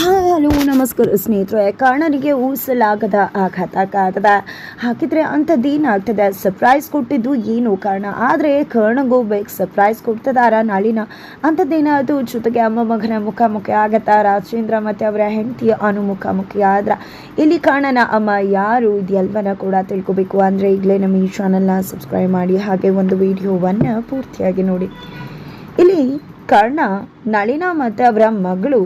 Hello, ನಮಸ್ಕಾರ ಸ್ನೇಹಿತರೆ. ಕರ್ಣನಿಗೆ ಊಹಿಸಲಾಗದ ಆಘಾತ ಕಾಗದ ಹಾಕಿದರೆ ಅಂಥದ್ದೇನಾಗ್ತದೆ ಸರ್ಪ್ರೈಸ್ ಕೊಟ್ಟಿದ್ದು ಏನು ಕಾರಣ? ಆದರೆ ಕರ್ಣಗೂ ಬೇಕು ಸರ್ಪ್ರೈಸ್ ಕೊಡ್ತದಾರ ನಾಳಿನ. ಅಂಥದ್ದೇನಾದ್ರು ಜೊತೆಗೆ ಅಮ್ಮ ಮಗನ ಮುಖಾಮುಖಿ ಆಗತ್ತಾ? ರಾಜೇಂದ್ರ ಮತ್ತು ಅವರ ಹೆಂಡತಿಯ ಅನು ಮುಖಾಮುಖಿ ಆದ್ರ? ಇಲ್ಲಿ ಕರ್ಣನ ಅಮ್ಮ ಯಾರು? ಇದೆಲ್ಲವನ್ನ ಕೂಡ ತಿಳ್ಕೊಬೇಕು. ಅಂದರೆ ಈಗಲೇ ನಮ್ಮ ಈ ಚಾನಲ್ನ ಸಬ್ಸ್ಕ್ರೈಬ್ ಮಾಡಿ, ಹಾಗೆ ಒಂದು ವಿಡಿಯೋವನ್ನು ಪೂರ್ತಿಯಾಗಿ ನೋಡಿ. ಇಲ್ಲಿ ಕರ್ಣ, ನಳಿನ ಮತ್ತು ಅವರ ಮಗಳು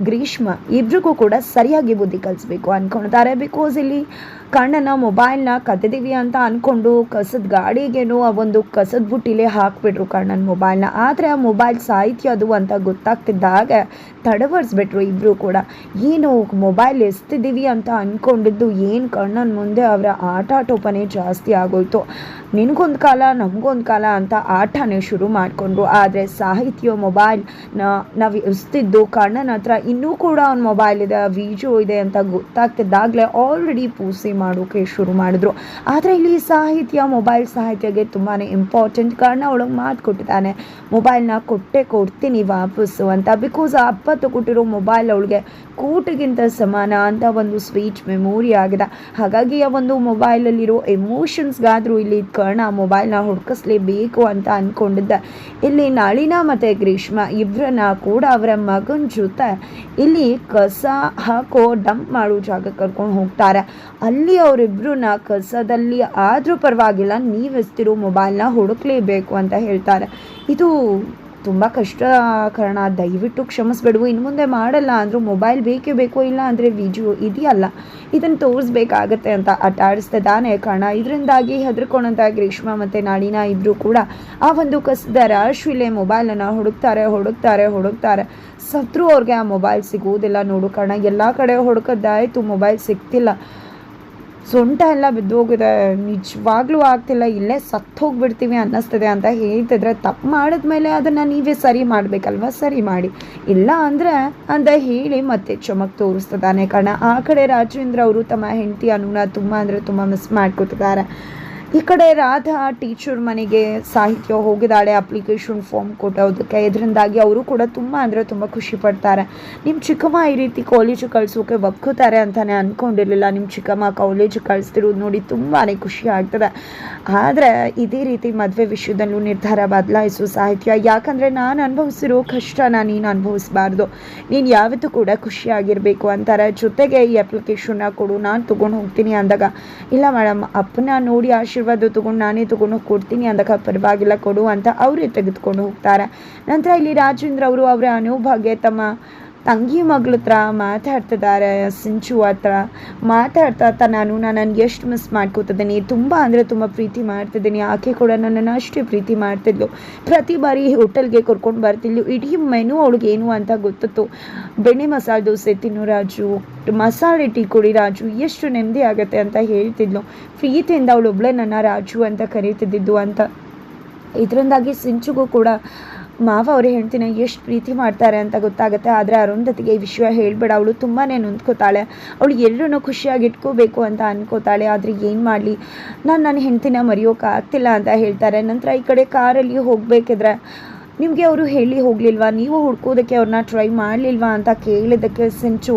ಗ್ರೀಷ್ಮ ಇಬ್ರಿಗೂ ಕೂಡ ಸರಿಯಾಗಿ ಬುದ್ಧಿ ಕಲಿಸ್ಬೇಕು ಅನ್ಕೊಳ್ತಾರೆ ಬಿಕಾಸ್ ಇಲ್ಲಿ ಕಣ್ಣನ ಮೊಬೈಲ್ನ ಕದ್ದಿದ್ದೀವಿ ಅಂತ ಅಂದ್ಕೊಂಡು ಕಸದ ಗಾಡಿಗೇನೋ ಆ ಒಂದು ಕಸದ ಬುಟ್ಟಿಲೆ ಹಾಕ್ಬಿಟ್ರು ಕಣ್ಣನ ಮೊಬೈಲ್ನ. ಆದರೆ ಆ ಮೊಬೈಲ್ ಸಾಹಿತ್ಯ ಅದು ಅಂತ ಗೊತ್ತಾಗ್ತಿದ್ದಾಗ ತಡವರ್ಸ್ಬಿಟ್ರು ಇಬ್ಬರು ಕೂಡ. ಏನು ಮೊಬೈಲ್ ಎಸ್ತಿದ್ದೀವಿ ಅಂತ ಅಂದ್ಕೊಂಡಿದ್ದು ಏನು ಕಣ್ಣನ ಮುಂದೆ ಅವರ ಆಟಾಟೋಪನೆ ಜಾಸ್ತಿ ಆಗೋಯ್ತು. ನಿನಗೊಂದು ಕಾಲ, ನಮಗೊಂದು ಕಾಲ ಅಂತ ಆಟನೇ ಶುರು ಮಾಡಿಕೊಂಡ್ರು. ಆದರೆ ಸಾಹಿತ್ಯ ಮೊಬೈಲ್ನ ನಾವು ಎಸ್ತಿದ್ದು ಕಣ್ಣನ ಹತ್ರ ಇನ್ನೂ ಕೂಡ ಅವ್ನ ಮೊಬೈಲ್ ಇದೆ ವಿಡಿಯೋ ಇದೆ ಅಂತ ಗೊತ್ತಾಗ್ತಿದ್ದಾಗಲೇ ಆಲ್ರೆಡಿ ಪೂಸಿ ಮಾಡೋಕೆ ಶುರು ಮಾಡಿದ್ರು. ಆದರೆ ಇಲ್ಲಿ ಸಾಹಿತ್ಯ ಮೊಬೈಲ್ ಸಾಹಿತ್ಯಗೆ ತುಂಬಾ ಇಂಪಾರ್ಟೆಂಟ್ ಕಾರಣ ಅವಳಿಗೆ ಮಾತು ಕೊಟ್ಟಿದ್ದಾನೆ. ಮೊಬೈಲ್ನ ಕೊಟ್ಟೆ ಕೊಡ್ತೀನಿ ವಾಪಸ್ಸು ಅಂತ. ಬಿಕಾಸ್ ಅಪ್ಪ ತಗೊಟ್ಟಿರೋ ಮೊಬೈಲ್ ಅವಳಿಗೆ ಕೂಟಿಗಿಂತ ಸಮಾನ ಅಂತ ಒಂದು ಸ್ವೀಟ್ ಮೆಮೊರಿ ಆಗಿದೆ. ಹಾಗಾಗಿ ಆ ಒಂದು ಮೊಬೈಲಲ್ಲಿರೋ ಎಮೋಷನ್ಸ್ಗಾದರೂ ಇಲ್ಲಿ ಕರ್ಣ ಮೊಬೈಲ್ನ ಹುಡುಕಿಸ್ಲೇಬೇಕು ಅಂತ ಅಂದ್ಕೊಂಡಿದ್ದೆ ಇಲ್ಲಿ ನಳಿನ ಮತ್ತು ಗ್ರೀಷ್ಮ ಇಬ್ಬರನ್ನ ಕೂಡ ಅವರ ಮಗನ ಜೊತೆ ಇಲ್ಲಿ ಕಸ ಹಾಕೋ ಡಂಪ್ ಮಾಡೋ ಜಾಗ ಕರ್ಕೊಂಡು ಹೋಗ್ತಾರೆ. ಅಲ್ಲಿ ಅವರಿಬ್ಬರನ್ನ ಕಸದಲ್ಲಿ ಆದರೂ ಪರವಾಗಿಲ್ಲ, ನೀವು ಎಸ್ತಿರೋ ಮೊಬೈಲ್ನ ಹುಡುಕ್ಲೇಬೇಕು ಅಂತ ಹೇಳ್ತಾರೆ. ಇದು ತುಂಬ ಕಷ್ಟ ಕಾರಣ ದಯವಿಟ್ಟು ಕ್ಷಮಿಸ್ಬಿಡುವು ಇನ್ನು ಮುಂದೆ ಮಾಡಲ್ಲ ಅಂದರೂ ಮೊಬೈಲ್ ಬೇಕೇ ಬೇಕು ಇಲ್ಲ ಅಂದರೆ ವಿಡಿಯೋ ಇದೆಯಲ್ಲ. ಇದನ್ನು ತೋರಿಸ್ಬೇಕಾಗತ್ತೆ ಅಂತ ಆಟ ಆಡಿಸ್ತಿದ್ದಾನೆ ಕಾರಣ ಇದರಿಂದಾಗಿ ಹೆದರ್ಕೊಂಡಂಥ ಗ್ರೀಷ್ಮ ಮತ್ತು ನಾಡಿನ ಇಬ್ಬರು ಕೂಡ ಆ ಒಂದು ಕಸದ ರಾಶಿಲೆ ಮೊಬೈಲನ್ನು ಹುಡುಕ್ತಾರೆ ಹುಡುಕ್ತಾರೆ ಹುಡುಕ್ತಾರೆ. ಸತ್ರು ಅವ್ರಿಗೆ ಆ ಮೊಬೈಲ್ ಸಿಗುವುದಿಲ್ಲ ನೋಡು ಕಾರಣ ಎಲ್ಲ ಕಡೆ ಹುಡುಕದ್ದಾಯಿತು ಮೊಬೈಲ್ ಸಿಗ್ತಿಲ್ಲ. ಸೊಂಟ ಎಲ್ಲ ಬಿದ್ದೋಗಿದೆ. ನಿಜವಾಗ್ಲೂ ಆಗ್ತಿಲ್ಲ. ಇಲ್ಲೇ ಸತ್ತು ಹೋಗ್ಬಿಡ್ತೀವಿ ಅನ್ನಿಸ್ತದೆ ಅಂತ ಹೇಳ್ತಿದ್ರೆ ತಪ್ಪು ಮಾಡಿದ್ಮೇಲೆ ಅದನ್ನು ನೀವೇ ಸರಿ ಮಾಡಬೇಕಲ್ವ? ಸರಿ ಮಾಡಿ. ಇಲ್ಲ ಅಂದರೆ ಅಂತ ಹೇಳಿ ಮತ್ತೆ ಚಮಕ್ ತೋರಿಸ್ತದಾನೆ ಕಾರಣ ಆ ಕಡೆ ರಾಜೇಂದ್ರ ಅವರು ತಮ್ಮ ಹೆಂಡತಿ ಅನುನ ತುಂಬ ಅಂದರೆ ತುಂಬ ಮಿಸ್ ಮಾಡ್ಕೊತಿದ್ದಾರೆ. ಈ ಕಡೆ ರಾಧಾ ಟೀಚರ್ ಮನೆಗೆ ಸಾಹಿತ್ಯ ಹೋಗಿದ್ದಾಳೆ ಅಪ್ಲಿಕೇಶನ್ ಫಾರ್ಮ್ ಕೊಟ್ಟೋದಕ್ಕೆ ಇದರಿಂದಾಗಿ ಅವರು ಕೂಡ ತುಂಬ ಅಂದರೆ ತುಂಬ ಖುಷಿ ಪಡ್ತಾರೆ. ನಿಮ್ಮ ಚಿಕ್ಕಮ್ಮ ಈ ರೀತಿ ಕಾಲೇಜು ಕಳ್ಸೋಕೆ ಒಪ್ಕೋತಾರೆ ಅಂತಲೇ ಅಂದ್ಕೊಂಡಿರಲಿಲ್ಲ ನಿಮ್ಮ ಚಿಕ್ಕಮ್ಮ ಕಾಲೇಜು ಕಳಿಸ್ತಿರೋದು ನೋಡಿ ತುಂಬಾ ಖುಷಿ ಆಗ್ತದೆ. ಆದರೆ ಇದೇ ರೀತಿ ಮದುವೆ ವಿಷಯದಲ್ಲೂ ನಿರ್ಧಾರ ಬದಲಾಯಿಸು ಸಾಹಿತ್ಯ. ಯಾಕಂದರೆ ನಾನು ಅನುಭವಿಸಿರೋ ಕಷ್ಟನ ನೀನು ಅನುಭವಿಸಬಾರ್ದು. ನೀನು ಯಾವತ್ತೂ ಕೂಡ ಖುಷಿಯಾಗಿರಬೇಕು ಅಂತಾರೆ. ಜೊತೆಗೆ ಈ ಅಪ್ಲಿಕೇಶನ್ನ ಕೊಡು, ನಾನು ತೊಗೊಂಡು ಹೋಗ್ತೀನಿ ಅಂದಾಗ, ಇಲ್ಲ ಮೇಡಮ್ ಅಪ್ಪನ ನೋಡಿ ಆಶೀರ್ವಾದ ತೊಗೊಂಡು ನಾನೇ ತೊಗೊಂಡು ಹೋಗಿ ಕೊಡ್ತೀನಿ, ಅಂದಾಗ ಪರವಾಗಿಲ್ಲ ಕೊಡು ಅಂತ ಅವರೇ ತೆಗೆದುಕೊಂಡು ಹೋಗ್ತಾರೆ. ನಂತರ ಇಲ್ಲಿ ರಾಜೇಂದ್ರ ಅವರು ಅವರ ಅನುಭಾಗ್ಯ ತಮ್ಮ ತಂಗಿ ಮಗಳ ಹತ್ರ ಮಾತಾಡ್ತಿದ್ದಾರೆ ಸಿಂಚು ಹತ್ರ ಮಾತಾಡ್ತಾ ನಾನು ನಾನು ಎಷ್ಟು ಮಿಸ್ ಮಾಡ್ಕೋತಿದ್ದೀನಿ. ತುಂಬ ಅಂದರೆ ತುಂಬ ಪ್ರೀತಿ ಮಾಡ್ತಿದ್ದೀನಿ. ಆಕೆ ಕೂಡ ನನ್ನನ್ನು ಅಷ್ಟೇ ಪ್ರೀತಿ ಮಾಡ್ತಿದ್ಲು. ಪ್ರತಿ ಬಾರಿ ಹೋಟೆಲ್ಗೆ ಕರ್ಕೊಂಡು ಬರ್ತಿದ್ಲು. ಇಡೀ ಮೆನು ಅವಳಿಗೆ ಏನು ಅಂತ ಗೊತ್ತಿತ್ತು. ಬೆಣ್ಣೆ ಮಸಾಲೆ ದೋಸೆ ತಿನ್ನು ರಾಜು. ಮಸಾಲೆ ಟೀ ಕೊಡಿ ರಾಜು. ಎಷ್ಟು ನೆಮ್ಮದಿ ಆಗುತ್ತೆ ಅಂತ ಹೇಳ್ತಿದ್ಲು. ಪ್ರೀತಿಯಿಂದ ಅವಳು ಒಬ್ಳೆ ನನ್ನ ರಾಜು ಅಂತ ಕರೀತಿದ್ದಿದ್ದು ಅಂತ. ಇದರಿಂದಾಗಿ ಸಿಂಚುಗೂ ಕೂಡ ಮಾವ ಅವ್ರ ಹೆಂಡ್ತಿನ ಎಷ್ಟು ಪ್ರೀತಿ ಮಾಡ್ತಾರೆ ಅಂತ ಗೊತ್ತಾಗುತ್ತೆ, ಆದರೆ ಅರುಂಧತಿಗೆ ಈ ವಿಷಯ ಹೇಳಬೇಡ, ಅವಳು ತುಂಬಾ ನೊಂದ್ಕೋತಾಳೆ. ಅವಳು ಎಲ್ಲರೂ ಖುಷಿಯಾಗಿ ಇಟ್ಕೋಬೇಕು ಅಂತ ಅನ್ಕೋತಾಳೆ, ಆದರೆ ಏನು ಮಾಡಲಿ? ನಾನು ನನ್ನ ಹೆಂಡ್ತಿನ ಮರೆಯೋಕೆ ಆಗ್ತಿಲ್ಲ ಅಂತ ಹೇಳ್ತಾರೆ. ನಂತರ ಈ ಕಡೆ ಕಾರಲ್ಲಿ ಹೋಗಬೇಕಿದ್ರೆ, ನಿಮಗೆ ಅವರು ಹೇಳಿ ಹೋಗಲಿಲ್ವಾ? ನೀವು ಹುಡ್ಕೋದಕ್ಕೆ ಅವ್ರನ್ನ ಟ್ರೈ ಮಾಡಲಿಲ್ವಾ ಅಂತ ಕೇಳಿದ್ದಕ್ಕೆ ಸಿಂಚು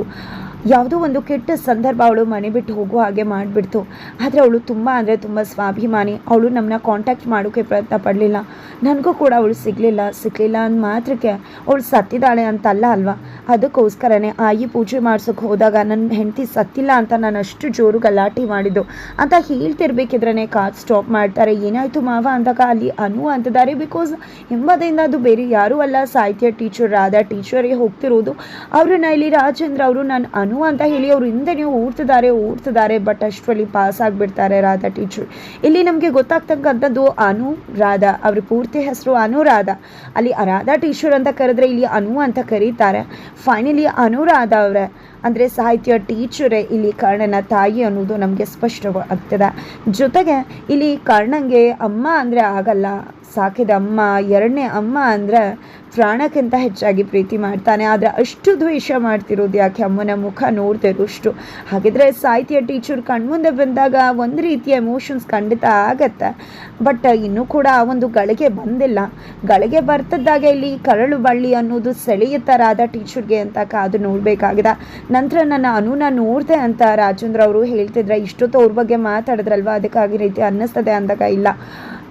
ಯಾವುದೋ ಒಂದು ಕೆಟ್ಟ ಸಂದರ್ಭ ಅವಳು ಮನೆ ಬಿಟ್ಟು ಹೋಗೋ ಹಾಗೆ ಮಾಡಿಬಿಡ್ತು. ಆದರೆ ಅವಳು ತುಂಬ ಅಂದರೆ ತುಂಬ ಸ್ವಾಭಿಮಾನಿ. ಅವಳು ನಮ್ಮನ್ನ ಕಾಂಟ್ಯಾಕ್ಟ್ ಮಾಡೋಕ್ಕೆ ಪ್ರಯತ್ನ ಪಡಲಿಲ್ಲ. ನನಗೂ ಕೂಡ ಅವಳು ಸಿಗಲಿಲ್ಲ. ಸಿಗಲಿಲ್ಲ ಅಂದ ಮಾತ್ರಕ್ಕೆ ಅವಳು ಸತ್ತಿದ್ದಾಳೆ ಅಂತಲ್ಲ ಅಲ್ವಾ? ಅದಕ್ಕೋಸ್ಕರನೇ ಆಯಿ ಪೂಜೆ ಮಾಡ್ಸೋಕೆ ಹೋದಾಗ ನನ್ನ ಹೆಂಡತಿ ಸತ್ತಿಲ್ಲ ಅಂತ ನಾನು ಅಷ್ಟು ಜೋರು ಗಲಾಟೆ ಮಾಡಿದ್ದು. ಅಂತ ಹೇಳ್ತಿರ್ಬೇಕಿದ್ರೆ ಕಾರ್ ಸ್ಟಾಪ್ ಮಾಡ್ತಾರೆ. ಏನಾಯಿತು ಮಾವ ಅಂದಾಗ ಅಲ್ಲಿ ಅನು ಅಂತಿದ್ದಾರೆ. ಬಿಕಾಸ್ ಹಿಂಬದಿಂದ ಅದು ಬೇರೆ ಯಾರೂ ಅಲ್ಲ. ಸಾಹಿತ್ಯ ಟೀಚರ್ ರಾಧಾ ಟೀಚರೇ ಹೋಗ್ತಿರೋದು. ಅವ್ರನ್ನ ಇಲ್ಲಿ ರಾಜೇಂದ್ರ ಅವರು ನಾನು ಅನು ಅಂತ ಹೇಳಿ ಅವರು ಹಿಂದೆ ನೀವು ಓಡ್ತಿದ್ದಾರೆ ಓಡ್ತಿದ್ದಾರೆ ಬಟ್ ಅಷ್ಟರಲ್ಲಿ ಪಾಸ್ ಆಗಿಬಿಡ್ತಾರೆ ರಾಧಾ ಟೀಚರ್ ಇಲ್ಲಿ ನಮಗೆ ಗೊತ್ತಾಗ್ತಕ್ಕಂಥದ್ದು ಅನುರಾಧ. ಅವ್ರ ಪೂರ್ತಿ ಹೆಸರು ಅನುರಾಧ. ಅಲ್ಲಿ ರಾಧಾ ಟೀಚರ್ ಅಂತ ಕರೆದ್ರೆ ಇಲ್ಲಿ ಅನು ಅಂತ ಕರೀತಾರೆ. ಫೈನಲಿ ಅನುರಾಧ ಅವರೇ, ಅಂದರೆ ಸಾಹಿತ್ಯ ಟೀಚರೇ ಇಲ್ಲಿ ಕರ್ಣನ ತಾಯಿ ಅನ್ನೋದು ನಮಗೆ ಸ್ಪಷ್ಟವಾಗ್ತದೆ. ಜೊತೆಗೆ ಇಲ್ಲಿ ಕರ್ಣಂಗೆ ಅಮ್ಮ ಅಂದರೆ ಆಗಲ್ಲ. ಸಾಕಿದ ಅಮ್ಮ, ಎರಡನೇ ಅಮ್ಮ ಅಂದರೆ ಪ್ರಾಣಕ್ಕಿಂತ ಹೆಚ್ಚಾಗಿ ಪ್ರೀತಿ ಮಾಡ್ತಾನೆ. ಆದರೆ ಅಷ್ಟು ದ್ವೇಷ ಮಾಡ್ತಿರೋದು ಯಾಕೆ? ಅಮ್ಮನ ಮುಖ ನೋಡ್ತಿರೋಷ್ಟು ಹಾಗಿದ್ರೆ ಸಾಹಿತ್ಯ ಟೀಚರ್ ಕಣ್ಮುಂದೆ ಬಂದಾಗ ಒಂದು ರೀತಿಯ ಎಮೋಷನ್ಸ್ ಖಂಡಿತ ಆಗತ್ತೆ. ಬಟ್ ಇನ್ನೂ ಕೂಡ ಆ ಒಂದು ಗಳಿಗೆ ಬಂದಿಲ್ಲ. ಗಳಿಗೆ ಬರ್ತಿದ್ದಾಗ ಇಲ್ಲಿ ಕರಳು ಬಳ್ಳಿ ಅನ್ನೋದು ಸೆಳೆಯುತ್ತಾರಾದ ಟೀಚರ್ಗೆ ಅಂತ ಕಾದು ನೋಡಬೇಕಾಗಿದೆ. ನಂತರ ನನ್ನ ಅನುನ ನೋಡಿದೆ ಅಂತ ರಾಜೇಂದ್ರ ಅವರು ಹೇಳ್ತಿದ್ರೆ, ಇಷ್ಟೊತ್ತು ಅವ್ರ ಬಗ್ಗೆ ಮಾತಾಡಿದ್ರಲ್ವ? ಅದಕ್ಕಾಗಿ ರೀತಿ ಅನ್ನಿಸ್ತದೆ ಅಂದಾಗ ಇಲ್ಲ.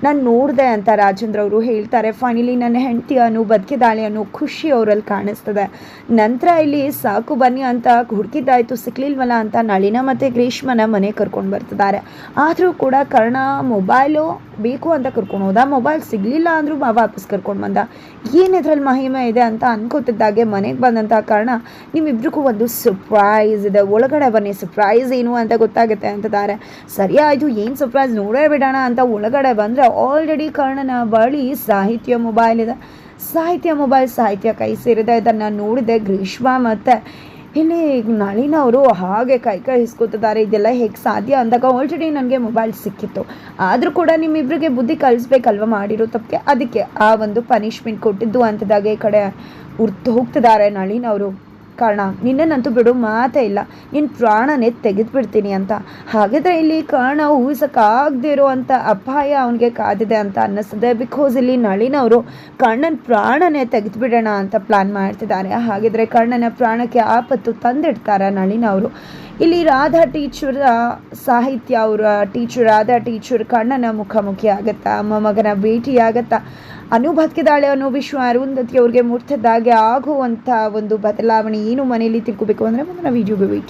ನಾನು ನೋಡಿದೆ ಅಂತ ರಾಜೇಂದ್ರ ಅವರು ಹೇಳ್ತಾರೆ ಫೈನಲಿ ನನ್ನ ಹೆಂಡತಿ ಅನ್ನೋ, ಬದುಕಿದಾಳೆ ಅನ್ನೋ ಖುಷಿ ಅವರಲ್ಲಿ ಕಾಣಿಸ್ತದೆ. ನಂತರ ಇಲ್ಲಿ ಸಾಕು ಬನ್ನಿ ಅಂತ ಹುಡುಕಿದ್ದಾಯ್ತು, ಸಿಕ್ಲಿಲ್ವಲ್ಲ ಅಂತ ನಳಿನ ಮತ್ತು ಗ್ರೀಷ್ಮನ ಮನೆ ಕರ್ಕೊಂಡು ಬರ್ತಿದ್ದಾರೆ. ಆದರೂ ಕೂಡ ಕರ್ಣ ಮೊಬೈಲು ಬೇಕು ಅಂತ ಕರ್ಕೊಂಡು ಹೋದ. ಮೊಬೈಲ್ ಸಿಗಲಿಲ್ಲ ಅಂದರೂ ವಾಪಸ್ ಕರ್ಕೊಂಡು ಬಂದ. ಏನು ಇದ್ರಲ್ಲಿ ಮಹಿಮೆ ಇದೆ ಅಂತ ಅನ್ಕೋತಿದ್ದಾಗೆ ಮನೆಗೆ ಬಂದಂಥ ಕಾರಣ ನಿಮ್ಮಿಬ್ರಿಗೂ ಒಂದು ಸರ್ಪ್ರೈಸ್ ಇದೆ. ಒಳಗಡೆ ಬನ್ನಿ ಸರ್ಪ್ರೈಸ್ ಏನು ಅಂತ ಗೊತ್ತಾಗುತ್ತೆ ಅಂತಿದ್ದಾರೆ ಸರಿ ಏನು ಸರ್ಪ್ರೈಸ್ ನೋಡೇ ಬಿಡೋಣ ಅಂತ ಒಳಗಡೆ ಬಂದರೆ ಆಲ್ರೆಡಿ ಕರ್ಣನ ಬಳಿ ಸಾಹಿತ್ಯ ಮೊಬೈಲ್ ಇದೆ. ಸಾಹಿತ್ಯ ಮೊಬೈಲ್ ಸಾಹಿತ್ಯ ಕೈ ಸೇರಿದೆ. ಇದನ್ನು ನೋಡಿದೆ ಗ್ರೀಷ್ಮ ಮತ್ತು ಇಲ್ಲಿ ನಳಿನ ಅವರು ಹಾಗೆ ಕೈ ಕೈ ಹಿಸ್ಕೊತಿದ್ದಾರೆ ಇದೆಲ್ಲ ಹೇಗೆ ಸಾಧ್ಯ ಅಂದಾಗ ಆಲ್ರೆಡಿ ನನಗೆ ಮೊಬೈಲ್ ಸಿಕ್ಕಿತ್ತು. ಆದರೂ ಕೂಡ ನಿಮ್ಮಿಬ್ಬರಿಗೆ ಬುದ್ಧಿ ಕಲಿಸ್ಬೇಕಲ್ವ ಮಾಡಿರೋ ತಪ್ಪಿಗೆ? ಅದಕ್ಕೆ ಆ ಒಂದು ಪನಿಷ್ಮೆಂಟ್ ಕೊಟ್ಟಿದ್ದು ಅಂತದಾಗೆ ಈ ಕಡೆ ಉರ್ತು ಹೋಗ್ತಿದ್ದಾರೆ ನಳಿನವರು ಕಾರಣ, ನಿನ್ನನ್ನಂತೂ ಬಿಡು ಮಾತೇ ಇಲ್ಲ. ನಿನ್ನ ಪ್ರಾಣನೇ ತೆಗೆದುಬಿಡ್ತೀನಿ ಅಂತ. ಹಾಗಿದ್ರೆ ಇಲ್ಲಿ ಕರ್ಣ ಊಹಿಸೋಕ್ಕಾಗದೇ ಇರುವಂಥ ಅಪಾಯ ಅವನಿಗೆ ಕಾದಿದೆ ಅಂತ ಅನ್ನಿಸ್ತದೆ ಬಿಕಾಸ್ ಇಲ್ಲಿ ನಳಿನವರು ಕರ್ಣನ ಪ್ರಾಣನೇ ತೆಗೆದುಬಿಡೋಣ ಅಂತ ಪ್ಲಾನ್ ಮಾಡ್ತಿದ್ದಾರೆ. ಹಾಗಿದ್ರೆ ಕರ್ಣನ ಪ್ರಾಣಕ್ಕೆ ಆಪತ್ತು ತಂದಿಡ್ತಾರೆ ನಳಿನವರು. ಇಲ್ಲಿ ರಾಧಾ ಟೀಚರ್ ಸಾಹಿತ್ಯ ಅವರ ಟೀಚರ್, ರಾಧಾ ಟೀಚರ್ ಕಣ್ಣನ ಮುಖಾಮುಖಿ ಆಗತ್ತಾ? ಅಮ್ಮ ಮಗನ ಭೇಟಿಯಾಗತ್ತಾ ಅನು ಬದುಕಿದಾಳೆ ಅನ್ನೋ ವಿಶ್ವ ಅರುಂಧತಿ ಅವ್ರಿಗೆ ಮೂರ್ತದಾಗೆ ಆಗುವಂಥ ಒಂದು ಬದಲಾವಣೆ ಏನು ಮನೆಯಲ್ಲಿ ತಿಳ್ಕೊಬೇಕು ಅಂದರೆ ಮುಂದಿನ ವಿಡಿಯೋಗೆ